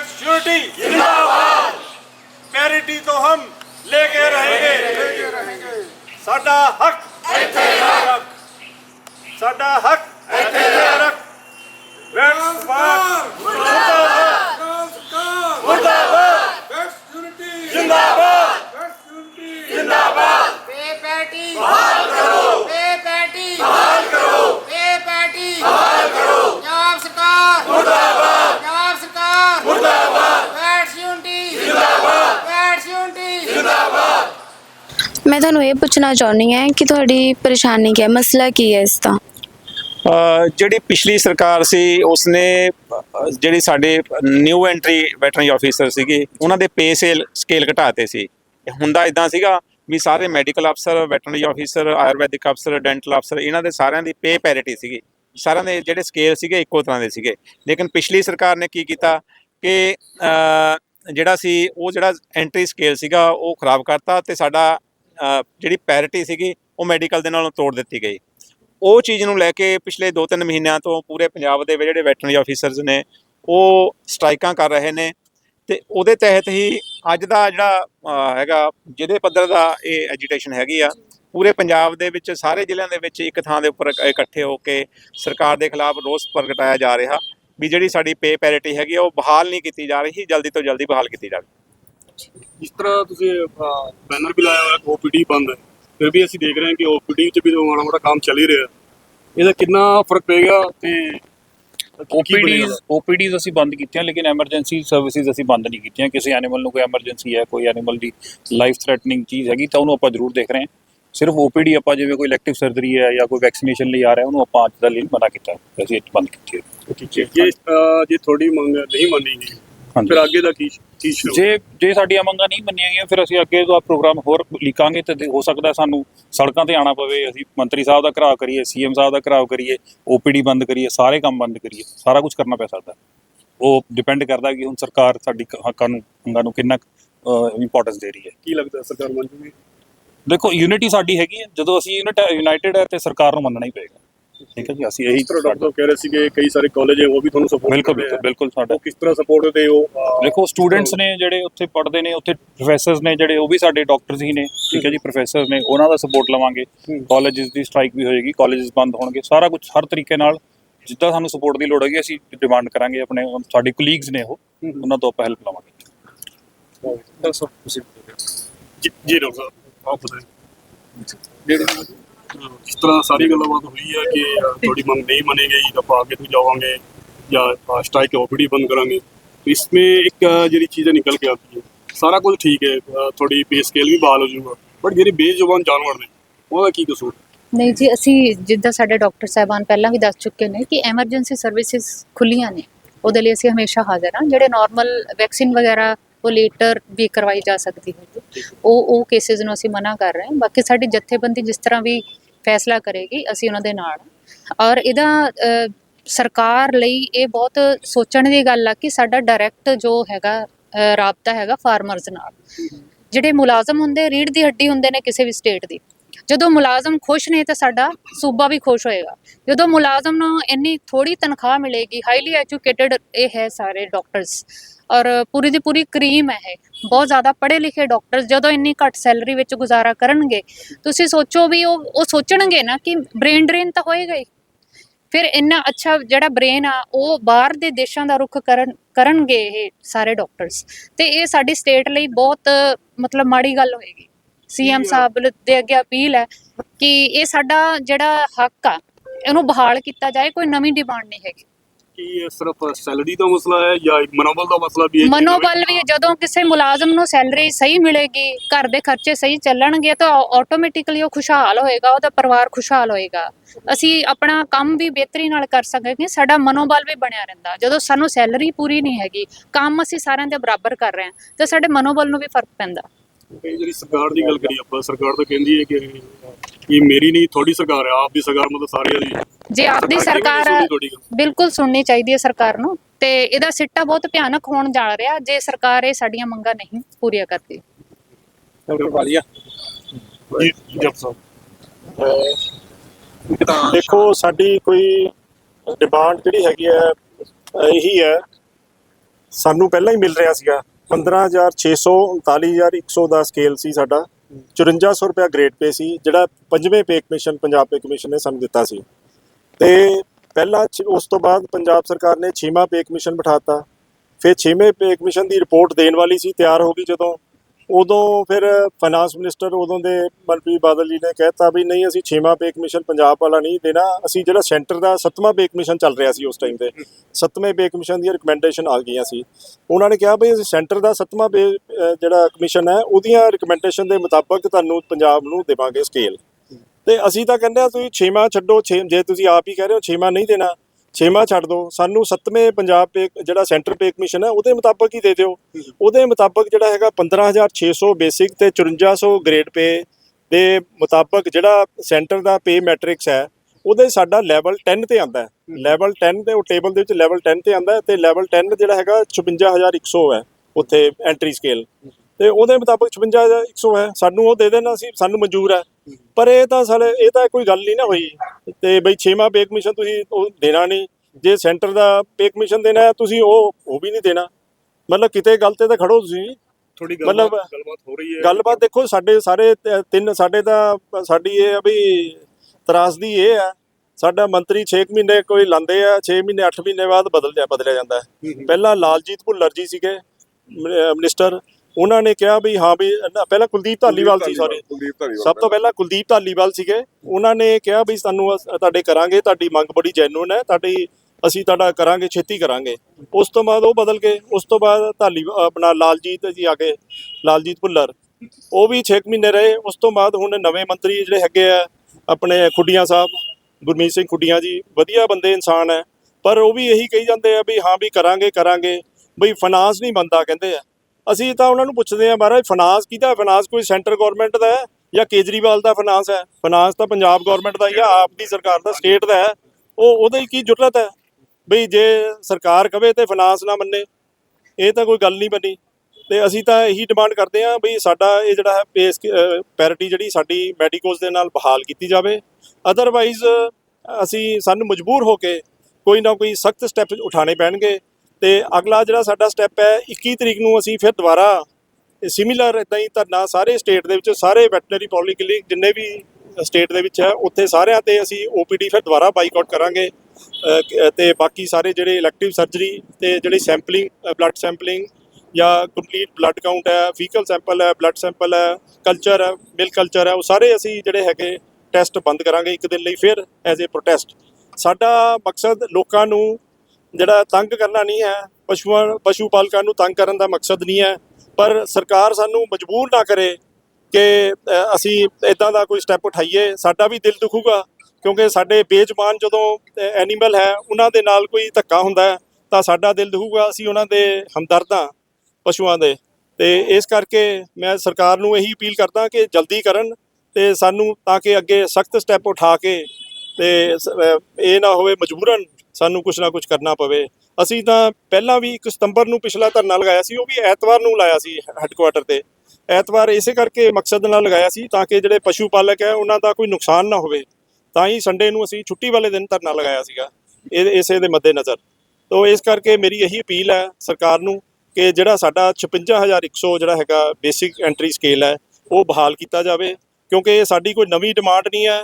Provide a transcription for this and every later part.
Wax unity जिंदाबाद parity तो हम लेके रहेंगे ਸਾਡਾ ਹੱਕ ਇੱਥੇ ਰੱਖ ਸਾਡਾ ਹੱਕ ਇੱਥੇ ਰੱਖ ਵੈਕਸ ਪਾਕ ਮੁਰਦਾਬਾਦ ਮੈਂ ਤੁਹਾਨੂੰ ਇਹ ਪੁੱਛਣਾ ਚਾਹੁੰਦੀ ਹਾਂ ਕਿ ਤੁਹਾਡੀ ਪਰੇਸ਼ਾਨੀ ਕੀ ਹੈ? ਮਸਲਾ ਕੀ ਹੈ ਇਸ ਦਾ? ਜਿਹੜੀ ਪਿਛਲੀ ਸਰਕਾਰ ਸੀ ਉਸਨੇ ਅ, ਜਿਹੜੀ ਸਾਡੇ ਨਿਊ ਐਂਟਰੀ ਵੈਟਰਨਰੀ ਆਫੀਸਰ ਸੀਗੇ ਉਹਨਾਂ ਦੇ ਪੇ ਸੇਲ ਸਕੇਲ ਘਟਾਤੇ ਸੀ। ਹੁੰਦਾ ਇਦਾਂ ਸੀਗਾ ਵੀ ਸਾਰੇ ਮੈਡੀਕਲ ਅਫਸਰ ਵੈਟਰਨਰੀ ਆਫੀਸਰ ਆਯੁਰਵੈਦਿਕ ਅਫਸਰ ਡੈਂਟਲ ਅਫਸਰ ਇਹਨਾਂ ਦੇ ਸਾਰਿਆਂ ਦੀ ਪੇ ਪੈਰਿਟੀ ਸੀਗੀ। ਸਾਰਿਆਂ ਦੇ ਜਿਹੜੇ ਸਕੇਲ ਸੀਗੇ ਇੱਕੋ ਤਰ੍ਹਾਂ ਦੇ ਸੀਗੇ। ਲੇਕਿਨ ਪਿਛਲੀ ਸਰਕਾਰ ਨੇ ਕੀ ਕੀਤਾ ਕਿ ਜਿਹੜਾ ਸੀ ਉਹ ਜਿਹੜਾ ਐਂਟਰੀ ਸਕੇਲ ਸੀਗਾ ਉਹ ਖਰਾਬ ਕਰਤਾ ਤੇ ਸਾਡਾ ਜਿਹੜੀ ਪੈਰਿਟੀ ਸੀਗੀ, ਉਹ ਮੈਡੀਕਲ ਦੇ ਨਾਲੋਂ ਤੋੜ ਦਿੱਤੀ ਗਈ। ਉਹ ਚੀਜ਼ ਨੂੰ ਲੈ ਕੇ ਪਿਛਲੇ 2-3 ਮਹੀਨਿਆਂ ਤੋਂ ਪੂਰੇ ਪੰਜਾਬ ਦੇ ਜਿਹੜੇ ਵੈਟਰਨਰੀ ਆਫੀਸਰਸ ਨੇ, ਉਹ ਸਟ੍ਰਾਈਕਾਂ ਕਰ ਰਹੇ ਨੇ ਤੇ ਉਹਦੇ ਤਹਿਤ ਹੀ ਅੱਜ ਦਾ ਜਿਹੜਾ ਹੈਗਾ, ਜਿਹਦੇ ਪੱਧਰ ਦਾ ਇਹ ਐਜੀਟੇਸ਼ਨ ਹੈਗੀ ਆ, ਪੂਰੇ ਪੰਜਾਬ ਦੇ ਵਿੱਚ, ਸਾਰੇ ਜ਼ਿਲ੍ਹਿਆਂ ਦੇ ਵਿੱਚ ਇੱਕ ਥਾਂ ਦੇ ਉੱਪਰ ਇਕੱਠੇ ਹੋ ਕੇ ਸਰਕਾਰ ਦੇ ਖਿਲਾਫ ਰੋਸ ਪ੍ਰਗਟਾਇਆ ਜਾ ਰਿਹਾ ਵੀ ਜਿਹੜੀ ਸਾਡੀ ਪੇ ਪੈਰਿਟੀ ਹੈਗੀ ਆ, ਉਹ ਬਹਾਲ ਨਹੀਂ ਕੀਤੀ ਜਾ ਰਹੀ, ਜਲਦੀ ਤੋਂ ਜਲਦੀ ਬਹਾਲ ਕੀਤੀ ਜਾਵੇ। ਜਿਸ ਤਰ੍ਹਾਂ ਤੁਸੀਂ ਬੈਨਰ ਵੀ ਲਾਇਆ ਹੋਇਆ ਓਪੀਡੀ ਬੰਦ ਹੈ। ਫਿਰ ਵੀ ਅਸੀਂ ਦੇਖ ਰਹੇ ਹਾਂ ਕਿ ਓਪੀਡੀ ਵਿੱਚ ਵੀ ਮਾੜਾ ਮੋਟਾ ਕੰਮ ਚੱਲ ਹੀ ਰਿਹਾ। ਇਹਦਾ ਕਿੰਨਾ ਫ਼ਰਕ ਪਏਗਾ ਤੇ ਓਪੀਡੀਜ਼ ਓਪੀਡੀਜ਼ ਅਸੀਂ ਬੰਦ ਕੀਤੀਆਂ ਲੇਕਿਨ ਐਮਰਜੈਂਸੀ ਸਰਵਿਸਿਜ਼ ਅਸੀਂ ਬੰਦ ਨਹੀਂ ਕੀਤੀਆਂ। ਕਿਸੇ ਐਨੀਮਲ ਨੂੰ ਕੋਈ ਐਮਰਜੈਂਸੀ ਹੈ ਕੋਈ ਐਨੀਮਲ ਦੀ ਲਾਈਫ ਥ੍ਰੈਟਨਿੰਗ ਚੀਜ਼ ਹੈਗੀ ਤਾਂ ਉਹਨੂੰ ਆਪਾਂ ਜ਼ਰੂਰ ਦੇਖ ਰਹੇ ਹਾਂ। ਸਿਰਫ ਓਪੀਡੀ ਆਪਾਂ ਜਿਵੇਂ ਕੋਈ ਇਲੈਕਟਿਵ ਸਰਜਰੀ ਹੈ ਜਾਂ ਕੋਈ ਵੈਕਸੀਨੇਸ਼ਨ ਲਈ ਆ ਰਿਹਾ ਉਹਨੂੰ ਆਪਾਂ ਅੱਜ ਦਾ ਲਈ ਮਨਾ ਕੀਤਾ। ਅਸੀਂ ਇਹ ਬੰਦ ਕੀਤੀ ਹੈ। ਠੀਕ ਹੈ। ਜੇ ਜੇ ਤੁਹਾਡੀ ਮੰਗ ਨਹੀਂ ਮੰਨੀ ਗਈ ਹਾਂਜੀ। ਫਿਰ ਅੱਗੇ ਦਾ ਕੀ ਕੀ ਸ਼ੁਰੂ ਜੇ ਜੇ ਸਾਡੀਆਂ ਮੰਗਾਂ ਨਹੀਂ ਮੰਨੀਆਂ ਗਈਆਂ ਫਿਰ ਅਸੀਂ ਅੱਗੇ ਦਾ ਪ੍ਰੋਗਰਾਮ ਹੋਰ ਲਿਖਾਂਗੇ ਤੇ ਹੋ ਸਕਦਾ ਸਾਨੂੰ ਸੜਕਾਂ ਤੇ ਆਣਾ ਪਵੇ ਅਸੀਂ ਮੰਤਰੀ ਸਾਹਿਬ ਦਾ ਘਰਾਵ ਕਰੀਏ ਸੀਐਮ ਸਾਹਿਬ ਦਾ ਘਰਾਵ ਕਰੀਏ ਓਪੀਡੀ ਬੰਦ ਕਰੀਏ ਸਾਰੇ ਕੰਮ ਬੰਦ ਕਰੀਏ ਸਾਰਾ ਕੁਝ ਕਰਨਾ ਪੈ ਸਕਦਾ। ਉਹ ਡਿਪੈਂਡ ਕਰਦਾ ਕਿ ਹੁਣ ਸਰਕਾਰ ਸਾਡੀ ਕ- ਹੱਕਾਂ ਨੂੰ ਮੰਗਾਂ ਨੂੰ ਕਿੰਨਾ ਇੰਪੋਰਟੈਂਸ ਦੇ ਰਹੀ ਹੈ। ਕੀ ਲੱਗਦਾ ਸਰਕਾਰ ਮੰਨ ਜੂਗੀ ਦੇਖੋ ਯੂਨਿਟੀ ਸਾਡੀ ਹੈਗੀ ਹੈ ਜਦੋਂ ਅਸੀਂ ਯੂਨਾਈਟਿਡ ਹੈ ਤੇ ਸਰਕਾਰ ਨੂੰ ਮੰਨਣਾ ਹੀ ਪਏਗਾ। ਠੀਕ ਹੈ ਜੀ ਅਸੀਂ ਇਹੀ ਤਰ੍ਹਾਂ ਡਾਕਟਰ ਕਹਿ ਰਹੇ ਸੀਗੇ ਕਈ ਸਾਰੇ ਕਾਲਜ ਹੈ ਉਹ ਵੀ ਤੁਹਾਨੂੰ ਸਪੋਰਟ ਬਿਲਕੁਲ ਬਿਲਕੁਲ ਸਾਡਾ ਕਿਸ ਤਰ੍ਹਾਂ ਸਪੋਰਟ ਦੇ ਉਹ? ਦੇਖੋ ਸਟੂਡੈਂਟਸ ਨੇ ਜਿਹੜੇ ਉੱਥੇ ਪੜ੍ਹਦੇ ਨੇ ਉੱਥੇ ਪ੍ਰੋਫੈਸਰਸ ਨੇ ਜਿਹੜੇ ਉਹ ਵੀ ਸਾਡੇ ਡਾਕਟਰਸ ਹੀ ਨੇ। ਠੀਕ ਹੈ ਜੀ ਪ੍ਰੋਫੈਸਰਸ ਨੇ ਉਹਨਾਂ ਦਾ ਸਪੋਰਟ ਲਵਾਂਗੇ। ਕਾਲਜਸ ਦੀ ਸਟ੍ਰਾਈਕ ਵੀ ਹੋਏਗੀ ਕਾਲਜਸ ਬੰਦ ਹੋਣਗੇ। ਸਾਰਾ ਕੁਝ ਹਰ ਤਰੀਕੇ ਨਾਲ ਜਿੱਦਾਂ ਸਾਨੂੰ ਸਪੋਰਟ ਦੀ ਲੋੜ ਹੈਗੀ ਅਸੀਂ ਡਿਮਾਂਡ ਕਰਾਂਗੇ ਆਪਣੇ ਸਾਡੇ ਕੁਲੀਗਸ ਨੇ ਉਹ। ਉਹਨਾਂ ਤੋਂ ਆਪਾਂ ਹੈਲਪ ਲਵਾਂਗੇ। ਦੱਸੋ ਤੁਸੀਂ ਜੀ ਜੀ ਡਾਕਟਰ ਆਪ ਬਤਾਏ ਜਿਹੜੇ ਜਿਸ ਤਰ੍ਹਾਂ ਸਾਰੀ ਗੱਲਬਾਤ ਹੋਈ ਹੈ ਕਿ ਤੁਹਾਡੀ ਮੰਗ ਨਹੀਂ ਮੰਨੀ ਗਈ ਤਾਂ ਆਪਾਂ ਅੱਗੇ ਤੋਂ ਜਾਵਾਂਗੇ ਜਾਂ ਸਟ੍ਰਾਈਕ ਓਪੀਡੀ ਬੰਦ ਕਰਾਂਗੇ इसमें ਇੱਕ ਜਿਹੜੀ ਚੀਜ਼ ਨਿਕਲ ਕੇ ਆਉਂਦੀ ਹੈ ਸਾਰਾ ਕੁਝ ਠੀਕ ਹੈ थोड़ी ਪੇ ਸਕੇਲ ਵੀ ਬਾਲ ਹੋ जाऊगा ਬਟ ਜਿਹੜੀ ਬੇਜ਼ੁਬਾਨ ਜਾਨਵਰ ਨੇ ਉਹਦਾ ਕੀ ਕਸੂਰ ਨਹੀਂ ਜੀ ਅਸੀਂ ਜਿੱਦਾਂ ਸਾਡੇ ਡਾਕਟਰ ਸਾਹਿਬਾਨ ਪਹਿਲਾਂ ਵੀ ਦੱਸ ਚੁੱਕੇ ਨੇ ਕਿ ਐਮਰਜੈਂਸੀ ਸਰਵਿਸਿਜ਼ ਖੁੱਲੀਆਂ ਨੇ ਉਹਦੇ ਲਈ ਅਸੀਂ ਹਮੇਸ਼ਾ ਹਾਜ਼ਰ ਹਾਂ ਜਿਹੜੇ ਨਾਰਮਲ ਵੈਕਸੀਨ ਵਗੈਰਾ ਉਹ ਲੇਟਰ ਵੀ ਕਰਵਾਈ ਜਾ ਸਕਦੀ ਹੈ। ਉਹ ਉਹ ਕੇਸਿਸ ਨੂੰ ਅਸੀਂ ਮਨਾ ਕਰ ਰਹੇ ਹਾਂ। ਬਾਕੀ ਸਾਡੀ ਜਥੇਬੰਦੀ ਜਿਸ ਤਰ੍ਹਾਂ ਵੀ ਫੈਸਲਾ ਕਰੇਗੀ ਅਸੀਂ ਉਹਨਾਂ ਦੇ ਨਾਲ ਔਰ ਇਹਦਾ ਸਰਕਾਰ ਲਈ ਇਹ ਬਹੁਤ ਸੋਚਣ ਦੀ ਗੱਲ ਆ ਕਿ ਸਾਡਾ ਡਾਇਰੈਕਟ ਜੋ ਹੈਗਾ ਅ, ਰਾਬਤਾ ਹੈਗਾ ਫਾਰਮਰਸ ਨਾਲ। ਜਿਹੜੇ ਮੁਲਾਜ਼ਮ ਹੁੰਦੇ ਰੀੜ ਦੀ ਹੱਡੀ ਹੁੰਦੇ ਨੇ ਕਿਸੇ ਵੀ ਸਟੇਟ ਦੀ। ਜਦੋਂ ਮੁਲਾਜ਼ਮ ਖੁਸ਼ ਨੇ ਤਾਂ ਸਾਡਾ ਸੂਬਾ ਵੀ ਖੁਸ਼ ਹੋਏਗਾ। ਜਦੋਂ ਮੁਲਾਜ਼ਮ ਨੂੰ ਇੰਨੀ ਥੋੜੀ ਤਨਖਾਹ ਮਿਲੇਗੀ ਹਾਈਲੀ ਐਜੂਕੇਟਿਡ ਇਹ ਹੈ ਸਾਰੇ ਡਾਕਟਰਸ ਔਰ ਪੂਰੀ ਦੀ ਪੂਰੀ ਕਰੀਮ ਹੈ ਇਹ। ਬਹੁਤ ਜ਼ਿਆਦਾ ਪੜ੍ਹੇ ਲਿਖੇ ਡਾਕਟਰ ਜਦੋਂ ਇੰਨੀ ਘੱਟ ਸੈਲਰੀ ਵਿੱਚ ਗੁਜ਼ਾਰਾ ਕਰਨਗੇ, ਤੁਸੀਂ ਸੋਚੋ ਵੀ ਉਹ ਉਹ ਸੋਚਣਗੇ ਨਾ ਕਿ ਬ੍ਰੇਨ ਡਰੇਨ ਤਾਂ ਹੋਏਗਾ ਹੀ। ਫਿਰ ਇੰਨਾ ਅੱਛਾ ਜਿਹੜਾ ਬ੍ਰੇਨ ਆ, ਉਹ ਬਾਹਰ ਦੇ ਦੇਸ਼ਾਂ ਦਾ ਰੁਖ ਕਰਨ, ਕਰਨਗੇ ਇਹ ਸਾਰੇ ਡਾਕਟਰਸ ਤੇ ਇਹ ਸਾਡੀ ਸਟੇਟ ਲਈ ਬਹੁਤ, ਮਤਲਬ ਮਾੜੀ ਗੱਲ ਹੋਏਗੀ। ਸੀਐਮ ਸਾਹਿਬ ਦੇ ਅੱਗੇ ਅਪੀਲ ਹੈ ਕਿ ਇਹ ਸਾਡਾ ਜਿਹੜਾ ਹੱਕ ਆ, ਇਹਨੂੰ ਬਹਾਲ ਕੀਤਾ ਜਾਏ, ਕੋਈ ਨਵੀਂ ਡਿਮਾਂਡ ਨਹੀਂ ਹੈਗੀ। ਕੀ ਇਹ ਸਿਰਫ ਸੈਲਰੀ ਦਾ ਮਸਲਾ ਹੈ ਜਾਂ ਇੱਕ ਮਨੋਬਲ ਦਾ ਮਸਲਾ ਵੀ ਹੈ ਮਨੋਬਲ ਵੀ ਜਦੋਂ ਕਿਸੇ ਮੁਲਾਜ਼ਮ ਨੂੰ ਸੈਲਰੀ ਸਹੀ ਮਿਲੇਗੀ, ਘਰ ਦੇ ਖਰਚੇ ਸਹੀ ਚੱਲਣਗੇ, ਤਾਂ ਆਟੋਮੈਟਿਕਲੀ ਉਹ ਖੁਸ਼ਹਾਲ ਹੋਏਗਾ, ਉਹਦਾ ਪਰਿਵਾਰ ਖੁਸ਼ਹਾਲ ਹੋਏਗਾ। ਅਸੀਂ ਆਪਣਾ ਕੰਮ ਵੀ ਬਿਹਤਰੀ ਨਾਲ ਕਰ ਸਕਾਂਗੇ ਸਾਡਾ ਮਨੋਬਲ ਵੀ ਬਣਿਆ ਰਹਿੰਦਾ। ਜਦੋਂ ਸਾਨੂੰ ਸੈਲਰੀ ਪੂਰੀ ਨਹੀਂ ਹੈਗੀ, ਕੰਮ ਅਸੀਂ ਸਾਰਿਆਂ ਦੇ ਬਰਾਬਰ ਕਰ ਰਹੇ ਹਾਂ, ਤਾਂ ਸਾਡੇ ਮਨੋਬਲ ਨੂੰ ਵੀ ਫ਼ਰਕ ਪੈਂਦਾ। ਇਹ ਜਿਹੜੀ ਸਰਕਾਰ ਦੀ ਗੱਲ ਕਰੀ ਆਪਾਂ ਸਰਕਾਰ ਤਾਂ ਕਹਿੰਦੀ ਹੈ ਕਿ ਇਹ ਮੇਰੀ ਨਹੀਂ ਤੁਹਾਡੀ ਸਰਕਾਰ ਹੈ ਆਪ ਦੀ ਸਰਕਾਰ ਮਤਲਬ ਸਾਰਿਆਂ ਦੀ। ਜੇ ਆਪਦੀ ਸਰਕਾਰ ਸਰਕਾਰ? ਬਿਲਕੁਲ ਸੁਣਨੀ ਚਾਹੀਦੀ ਹੈ ਸਰਕਾਰ ਨੂੰ ਤੇ ਇਹਦਾ ਸਿੱਟਾ ਬਹੁਤ ਭਿਆਨਕ ਹੋਣ ਜਾ ਰਿਹਾ ਜੇ ਸਰਕਾਰ ਇਹ ਸਾਡੀਆਂ ਮੰਗਾਂ ਨਹੀਂ ਪੂਰੀਆਂ ਕਰਦੀ ਡਾਕਟਰ ਵਾਲੀਆ ਜੀ ਜਪ ਸਾਹਿਬ ਦੇਖੋ ਸਾਡੀ ਕੋਈ ਡਿਮਾਂਡ ਜਿਹੜੀ ਹੈਗੀ ਹੈ ਇਹੀ ਹੈ ਸਾਨੂੰ ਪਹਿਲਾਂ ਹੀ ਮਿਲ ਰਿਹਾ ਸੀਗਾ 15600 39100 ਦਾ ਸਕੇਲ ਸੀ ਸਾਡਾ। 5400 ਰੁਪਇਆ ਗ੍ਰੇਡ ਪੇ ਸੀ, ਜਿਹੜਾ ਪੰਜਵੇਂ pay commission Punjab pay commission ਨੇ ਸਾਨੂੰ ਦਿੱਤਾ ਸੀ। ਤੇ ਪਹਿਲਾਂ ਛ- ਉਸ ਤੋਂ ਬਾਅਦ ਪੰਜਾਬ ਸਰਕਾਰ ਨੇ ਛੇਵਾਂ ਪੇ ਕਮਿਸ਼ਨ ਬਿਠਾਤਾ ਫਿਰ ਛੇਵੇਂ ਪੇ ਕਮਿਸ਼ਨ ਦੀ ਰਿਪੋਰਟ ਦੇਣ ਵਾਲੀ ਸੀ, ਤਿਆਰ ਹੋ ਗਈ ਜਦੋਂ। ਉਦੋਂ ਫਿਰ ਫਾਈਨਾਂਸ ਮਿਨਿਸਟਰ ਉਦੋਂ ਦੇ ਮਨਪ੍ਰੀਤ ਬਾਦਲ ਜੀ ਨੇ ਕਹਿਤਾ ਵੀ ਨਹੀਂ, ਅਸੀਂ ਛੇਵਾਂ ਪੇ ਕਮਿਸ਼ਨ ਪੰਜਾਬ ਵਾਲਾ ਨਹੀਂ ਦੇਣਾ, ਅਸੀਂ ਜਿਹੜਾ ਸੈਂਟਰ ਦਾ ਸੱਤਵਾਂ ਪੇ ਕਮਿਸ਼ਨ ਚੱਲ ਰਿਹਾ ਸੀ ਉਸ ਟਾਈਮ ਤੇ, ਸੱਤਵੇਂ ਪੇ ਕਮਿਸ਼ਨ ਦੀਆਂ ਰਿਕਮੈਂਡੇਸ਼ਨ ਆ ਗਈਆਂ ਸੀ। ਉਹਨਾਂ ਨੇ ਕਿਹਾ ਵੀ ਅਸੀਂ ਸੈਂਟਰ ਦਾ ਸੱਤਵਾਂ ਪੇ ਜਿਹੜਾ ਕਮਿਸ਼ਨ ਹੈ, ਉਹਦੀਆਂ ਰਿਕਮੈਂਡੇਸ਼ਨ ਦੇ ਮੁਤਾਬਕ ਤੁਹਾਨੂੰ ਪੰਜਾਬ ਨੂੰ ਦੇਵਾਂਗੇ ਸਕੇਲ ਤੇ ਅਸੀਂ ਤਾਂ ਕਹਿੰਦੇ ਆ ਤੁਸੀਂ ਛੇਵਾਂ ਛੱਡੋ, ਛੇ, ਜੇ ਤੁਸੀਂ ਆਪ ਹੀ ਕਹਿ ਰਹੇ ਹੋ ਛੇਵਾਂ ਨਹੀਂ ਦੇਣਾ ਛੇਵਾਂ ਛੱਡ ਦਿਓ ਸਾਨੂੰ ਸੱਤਵੇਂ ਪੰਜਾਬ ਪੇ ਜਿਹੜਾ ਸੈਂਟਰ ਪੇ ਕਮਿਸ਼ਨ ਹੈ, ਉਹਦੇ ਮੁਤਾਬਕ ਹੀ ਦੇ ਦਿਓ। ਉਹਦੇ ਮੁਤਾਬਕ ਜਿਹੜਾ ਹੈਗਾ 15600 ਬੇਸਿਕ ਤੇ 5400 ਗ੍ਰੇਡ ਪੇ ਦੇ ਮੁਤਾਬਕ ਜਿਹੜਾ ਸੈਂਟਰ ਦਾ ਪੇ ਮੈਟ੍ਰਿਕਸ ਹੈ, ਉਹਦੇ ਸਾਡਾ ਲੈਵਲ 10 ਤੇ ਆਂਦਾ ਲੈਵਲ 10 ਤੇ ਉਹ ਟੇਬਲ ਦੇ ਵਿੱਚ ਲੈਵਲ 10 ਤੇ ਆਂਦਾ ਹੈ ਤੇ ਲੈਵਲ 10 ਜਿਹੜਾ ਹੈਗਾ 56100 ਹੈ, ਉੱਥੇ ਐਂਟਰੀ ਸਕੇਲ ਤੇ ਉਹਦੇ ਮੁਤਾਬਕ 56100 ਹੈ। ਸਾਨੂੰ ਉਹ ਦੇ ਦੇਣਾ ਸੀ ਸਾਨੂੰ ਮਨਜ਼ੂਰ ਹੈ। ਪਰ ਇਹ ਤਾਂ ਸਾਲੇ ਇਹ ਤਾਂ ਕੋਈ ਗੱਲ ਨਹੀਂ ਨਾ ਹੋਈ। ਤੇ ਬਈ ਛੇਵਾਂ ਪੇ ਕਮਿਸ਼ਨ ਤੁਸੀਂ ਉਹ ਦੇਣਾ ਨਹੀਂ। ਜੇ ਸੈਂਟਰ ਦਾ ਪੇ ਕਮਿਸ਼ਨ ਦੇਣਾ ਹੈ ਤੁਸੀਂ ਉਹ ਉਹ ਵੀ ਨਹੀਂ ਦੇਣਾ। ਮਤਲਬ ਕਿਤੇ ਗੱਲ ਤੇ ਤਾਂ ਖੜੋ ਤੁਸੀਂ। ਥੋੜੀ ਮਤਲਬ- ਗੱਲਬਾਤ ਗੱਲਬਾਤ ਹੋ ਰਹੀ ਹੈ। ਗੱਲਬਾਤ ਦੇਖੋ ਸਾਡੇ ਸਾਰੇ ਤਿੰਨ ਸਾਡੇ ਤਾਂ ਸਾਡੀ ਇਹ ਆ ਵੀ ਤਰਾਸਦੀ ਇਹ ਆ। ਸਾਡਾ ਮੰਤਰੀ 6 ਮਹੀਨੇ ਕੋਈ ਲਾਂਦੇ ਆ 6 ਮਹੀਨੇ 8 ਮਹੀਨੇ ਬਾਅਦ ਬਦਲ ਜਾ ਬਦਲਿਆ ਜਾਂਦਾ ਪਹਿਲਾਂ ਲਾਲਜੀਤ ਭੁੱਲਰ ਜੀ ਸੀਗੇ ਮਿਨਿਸਟਰ ਉਹਨਾਂ ਨੇ ਕਿਹਾ ਵੀ ਹਾਂ ਵੀ ਨਾ, ਪਹਿਲਾਂ ਕੁਲਦੀਪ ਧਾਲੀਵਾਲ ਸੀ ਸੌਰੀ ਕੁਲਦੀਪ ਧਾਲੀਵਾਲ ਸਭ ਤੋਂ ਪਹਿਲਾਂ। ਕੁਲਦੀਪ ਧਾਲੀਵਾਲ ਸੀਗੇ। ਉਹਨਾਂ ਨੇ ਕਿਹਾ ਵੀ ਅਸ- ਤੁਹਾਡੇ ਕਰਾਂਗੇ ਤੁਹਾਡੀ ਮੰਗ ਬੜੀ ਜੈਨੂਨ ਹੈ ਤੁਹਾਡੀ ਅਸੀਂ ਤੁਹਾਡਾ ਕਰਾਂਗੇ ਛੇਤੀ ਕਰਾਂਗੇ। ਉਸ ਤੋਂ ਬਾਅਦ ਉਹ ਬਦਲ ਗਏ। ਉਸ ਤੋਂ ਬਾਅਦ ਧਾਲੀ ਆਪਣਾ ਲਾਲਜੀਤ ਜੀ ਆ ਗਏ ਲਾਲਜੀਤ ਭੁੱਲਰ। ਉਹ ਵੀ 6 ਮਹੀਨੇ ਰਹੇ। ਉਸ ਤੋਂ ਬਾਅਦ ਹੁਣ ਨਵੇਂ ਮੰਤਰੀ ਜਿਹੜੇ ਹੈਗੇ ਆ ਆਪਣੇ ਖੁੱਡੀਆਂ ਸਾਹਿਬ ਗੁਰਮੀਤ ਸਿੰਘ ਖੁੱਡੀਆਂ ਜੀ ਵਧੀਆ ਬੰਦੇ ਇਨਸਾਨ ਹੈ। ਪਰ ਉਹ ਵੀ ਇਹੀ ਕਹੀ ਜਾਂਦੇ ਆ ਵੀ ਹਾਂ ਵੀ ਕਰਾਂਗੇ ਕਰਾਂਗੇ। ਬਈ ਫਾਈਨਾਂਸ ਨਹੀਂ ਬੰਦਾ ਕਹਿੰਦੇ ਆ। ਅਸੀਂ ਤਾਂ ਉਹਨਾਂ ਨੂੰ ਪੁੱਛਦੇ ਆ ਮਹਾਰਾਜ ਫਾਈਨਾਂਸ ਕਿਹਦਾ ਫਾਈਨਾਂਸ ਕੋਈ ਸੈਂਟਰ ਗਵਰਨਮੈਂਟ ਦਾ ਹੈ ਜਾਂ ਕੇਜਰੀਵਾਲ ਦਾ ਫਾਈਨਾਂਸ ਹੈ? ਫਾਈਨਾਂਸ ਤਾਂ ਪੰਜਾਬ ਗਵਰਨਮੈਂਟ ਦਾ ਜਾਂ ਆਪ ਦੀ ਸਰਕਾਰ ਦਾ ਸਟੇਟ ਦਾ ਹੈ। ਉਹ, ਉਹਦੇ ਕੀ ਜ਼ਰੂਰਤ ਹੈ? ਬਈ ਜੇ ਸਰਕਾਰ ਕਵੇ ਤੇ ਫਾਈਨਾਂਸ ਨਾ ਮੰਨੇ, ਇਹ ਤਾਂ ਕੋਈ ਗੱਲ ਨਹੀਂ ਬਣੀ। ਤੇ ਅਸੀਂ ਤਾਂ ਇਹੀ ਡਿਮਾਂਡ ਕਰਦੇ ਹਾਂ ਵੀ ਸਾਡਾ ਇਹ ਜਿਹੜਾ ਹੈ ਪੇਸ ਪੈਰਿਟੀ ਜਿਹੜੀ ਸਾਡੀ ਮੈਡੀਕੋਸ ਦੇ ਨਾਲ ਬਹਾਲ ਕੀਤੀ ਜਾਵੇ। ਅਦਰਵਾਈਜ਼ ਅਸੀਂ ਸਾਨੂੰ ਮਜਬੂਰ ਹੋ ਕੇ ਕੋਈ ਨਾ ਕੋਈ ਸਖਤ ਸਟੈਪ ਉਠਾਣੇ ਪੈਣਗੇ। ਤੇ ਅਗਲਾ ਜਿਹੜਾ ਸਾਡਾ ਸਟੈਪ ਹੈ 21 ਤਰੀਕ ਨੂੰ ਅਸੀਂ ਫਿਰ ਦੁਬਾਰਾ ਸਿਮਿਲਰ ਇਦਾਂ ਹੀ ਧਰਨਾ ਸਾਰੇ ਸਟੇਟ ਦੇ ਵਿੱਚ ਸਾਰੇ ਵੈਟਰਨਰੀ ਪੋਲੀਕਲਿਨਿਕ ਜਿੰਨੇ ਵੀ ਸਟੇਟ ਦੇ ਵਿੱਚ ਹੈ ਉੱਥੇ ਸਾਰਿਆਂ ਤੇ ਅਸੀਂ ਓਪੀਡੀ ਫਿਰ ਦੁਬਾਰਾ ਬਾਈਕਾਟ ਕਰਾਂਗੇ। ਅਹ, ਤੇ ਬਾਕੀ ਸਾਰੇ ਜਿਹੜੇ ਇਲੈਕਟਿਵ ਸਰਜਰੀ ਤੇ ਜਿਹੜੀ ਸੈਂਪਲਿੰਗ ਬਲੱਡ ਸੈਂਪਲਿੰਗ ਜਾਂ ਕੰਪਲੀਟ ਬਲੱਡ ਕਾਊਂਟ ਹੈ ਫੀਕਲ ਸੈਂਪਲ ਹੈ ਬਲੱਡ ਸੈਂਪਲ ਹੈ ਕਲਚਰ ਹੈ ਮਿਲਕ ਕਲਚਰ ਹੈ ਉਹ ਸਾਰੇ ਅਸੀਂ ਜਿਹੜੇ ਹੈਗੇ ਟੈਸਟ ਬੰਦ ਕਰਾਂਗੇ ਇੱਕ ਦਿਨ ਲਈ ਫਿਰ ਐਜ਼ ਅ ਪ੍ਰੋਟੈਸਟ ਸਾਡਾ ਮਕਸਦ ਲੋਕਾਂ ਨੂੰ ਜਿਹੜਾ ਤੰਗ ਕਰਨਾ ਨਹੀਂ ਹੈ, ਪਸ਼ੂਆਂ ਪਸ਼ੂ ਪਾਲਕਾਂ ਨੂੰ ਤੰਗ ਕਰਨ ਦਾ ਮਕਸਦ ਨਹੀਂ ਹੈ, ਪਰ ਸਰਕਾਰ ਸਾਨੂੰ ਮਜਬੂਰ ਨਾ ਕਰੇ ਕਿ ਅਸੀਂ ਇਦਾਂ ਦਾ ਕੋਈ ਸਟੈਪ ਉਠਾਈਏ। ਸਾਡਾ ਵੀ ਦਿਲ ਦੁਖੂਗਾ, ਕਿਉਂਕਿ ਸਾਡੇ ਬੇਜ਼ਬਾਨ ਜਦੋਂ ਐਨੀਮਲ ਹੈ, ਉਹਨਾਂ ਦੇ ਨਾਲ ਕੋਈ ਧੱਕਾ ਹੁੰਦਾ ਤਾਂ ਸਾਡਾ ਦਿਲ ਦੁਖੂਗਾ। ਅਸੀਂ ਉਹਨਾਂ ਦੇ ਹਮਦਰਦਾਂ, ਪਸ਼ੂਆਂ ਦੇ। ਤੇ ਇਸ ਕਰਕੇ ਮੈਂ ਸਰਕਾਰ ਨੂੰ ਇਹੀ ਅਪੀਲ ਕਰਦਾ ਕਿ ਜਲਦੀ ਕਰਨ ਤੇ ਸਾਨੂੰ ਤਾਂ ਕਿ ਅੱਗੇ ਸਖਤ ਸਟੈਪ ਉਠਾ ਕੇ ਤੇ ਇਹ ਨਾ ਹੋਵੇ ਮਜਬੂਰਨ ਸਾਨੂੰ ਕੁਝ ਨਾ ਕੁਝ ਕਰਨਾ ਪਵੇ। ਅਸੀਂ ਤਾਂ ਪਹਿਲਾਂ ਵੀ 1 ਸਤੰਬਰ ਨੂੰ ਪਿਛਲਾ ਧਰਨਾ ਲਗਾਇਆ ਸੀ, ਉਹ ਵੀ ਐਤਵਾਰ ਨੂੰ ਲਾਇਆ ਸੀ ਹੈੱਡਕੁਆਟਰ ਤੇ। ਐਤਵਾਰ ਇਸੇ ਕਰਕੇ ਮਕਸਦ ਨਾਲ ਲਗਾਇਆ ਸੀ ਤਾਂ ਕਿ ਜਿਹੜੇ ਪਸ਼ੂ ਪਾਲਕ ਹੈ, ਉਹਨਾਂ ਦਾ ਕੋਈ ਨੁਕਸਾਨ ਨਾ ਹੋਵੇ। ਤਾਂ ਹੀ ਸੰਡੇ ਨੂੰ ਅਸੀਂ ਛੁੱਟੀ ਵਾਲੇ ਦਿਨ ਧਰਨਾ ਲਗਾਇਆ ਸੀਗਾ, ਇਹ ਇਸੇ ਦੇ ਮੱਦੇਨਜ਼ਰ। ਤੋ ਇਸ ਕਰਕੇ ਮੇਰੀ ਇਹੀ ਅਪੀਲ ਹੈ ਸਰਕਾਰ ਨੂੰ ਕਿ ਜਿਹੜਾ ਸਾਡਾ 56100 ਜਿਹੜਾ ਹੈਗਾ ਬੇਸਿਕ ਐਂਟਰੀ ਸਕੇਲ ਹੈ, ਉਹ ਬਹਾਲ ਕੀਤਾ ਜਾਵੇ। ਕਿਉਂਕਿ ਇਹ ਸਾਡੀ ਕੋਈ ਨਵੀਂ ਡਿਮਾਂਡ ਨਹੀਂ ਹੈ।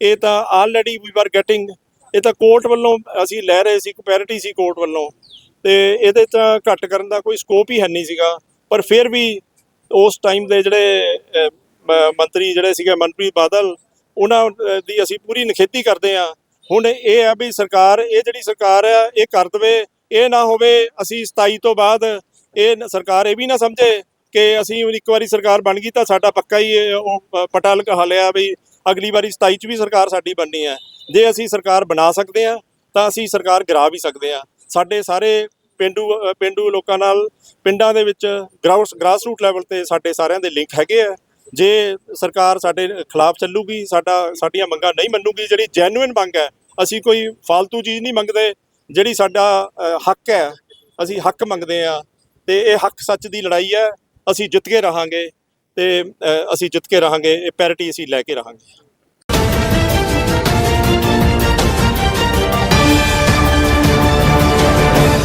ਇਹ ਤਾਂ ਆਲਰੇਡੀ ਵੀ ਆਰ ਗੈਟਿੰਗ ਇਹ ਤਾਂ ਕੋਰਟ ਵੱਲੋਂ ਅਸੀਂ ਲੈ ਰਹੇ ਸੀ ਪੈਰਿਟੀ ਸੀ ਕੋਰਟ ਵੱਲੋਂ। ਤੇ ਇਹਦੇ ਤਾਂ ਘੱਟ ਕਰਨ ਦਾ ਕੋਈ ਸਕੋਪ ਹੀ ਹੈ ਨਹੀਂ ਸੀਗਾ। ਪਰ ਫਿਰ ਵੀ ਉਸ ਟਾਈਮ ਦੇ ਜਿਹੜੇ ਮੰਤਰੀ ਜਿਹੜੇ ਸੀਗੇ, ਮਨਪ੍ਰੀਤ ਬਾਦਲ, ਉਹਨਾਂ ਦੀ ਅਸੀਂ ਪੂਰੀ ਨਿਖੇਧੀ ਕਰਦੇ ਹਾਂ। ਹੁਣ ਇਹ ਹੈ ਵੀ ਸਰਕਾਰ, ਇਹ ਜਿਹੜੀ ਸਰਕਾਰ ਆ, ਇਹ ਕਰ ਦਵੇ, ਇਹ ਨਾ ਹੋਵੇ, ਅਸੀਂ 27 ਤੋਂ ਬਾਅਦ ਇਹ ਸਰਕਾਰ ਇਹ ਵੀ ਨਾ ਸਮਝੇ ਕਿ ਅਸੀਂ ਇੱਕ ਵਾਰੀ ਸਰਕਾਰ ਬਣ ਗਈ ਤਾਂ ਸਾਡਾ ਪੱਕਾ ਹੀ ਉਹ ਪ- ਪਟਾ ਲਗਾ ਲਿਆ ਵੀ ਅਗਲੀ ਵਾਰੀ 27 ਚ ਵੀ ਸਰਕਾਰ ਸਾਡੀ ਬਣਨੀ ਹੈ। ਜੇ ਅਸੀਂ ਸਰਕਾਰ ਬਣਾ ਸਕਦੇ ਹਾਂ ਤਾਂ ਅਸੀਂ ਸਰਕਾਰ ਗਿਰਾ ਵੀ ਸਕਦੇ ਹਾਂ। ਸਾਡੇ ਸਾਰੇ ਪਿੰਡੂ ਅ, ਪਿੰਡੂ ਲੋਕਾਂ ਨਾਲ ਪਿੰਡਾਂ ਦੇ ਵਿੱਚ ਗਰਾਊਂਡ ਗ੍ਰਾਸ ਰੂਟ ਲੈਵਲ ਤੇ ਸਾਡੇ ਸਾਰਿਆਂ ਦੇ ਲਿੰਕ ਹੈਗੇ ਆ। ਜੇ ਸਰਕਾਰ ਸਾਡੇ ਖਿਲਾਫ ਚੱਲੂਗੀ ਸਾਡਾ ਸਾਡੀਆਂ ਮੰਗਾਂ ਨਹੀਂ ਮੰਨੂਗੀ ਜਿਹੜੀ ਜੈਨੂਇਨ ਮੰਗ ਹੈ ਅਸੀਂ ਕੋਈ ਫालतू ਚੀਜ਼ ਨਹੀਂ ਮੰਗਦੇ। ਜਿਹੜੀ ਸਾਡਾ ਹੱਕ ਹੈ ਅਸੀਂ ਹੱਕ ਮੰਗਦੇ ਆ ਤੇ ਇਹ ਹੱਕ ਸੱਚ ਦੀ ਲੜਾਈ ਹੈ ਅਸੀਂ ਜਿੱਤ ਕੇ ਰਹਾਂਗੇ। ਤੇ ਅਸੀਂ ਜਿੱਤ ਕੇ ਰਹਾਂਗੇ ਇਹ ਪੈਰਿਟੀ ਅਸੀਂ ਲੈ ਕੇ ਰਹਾਂਗੇ।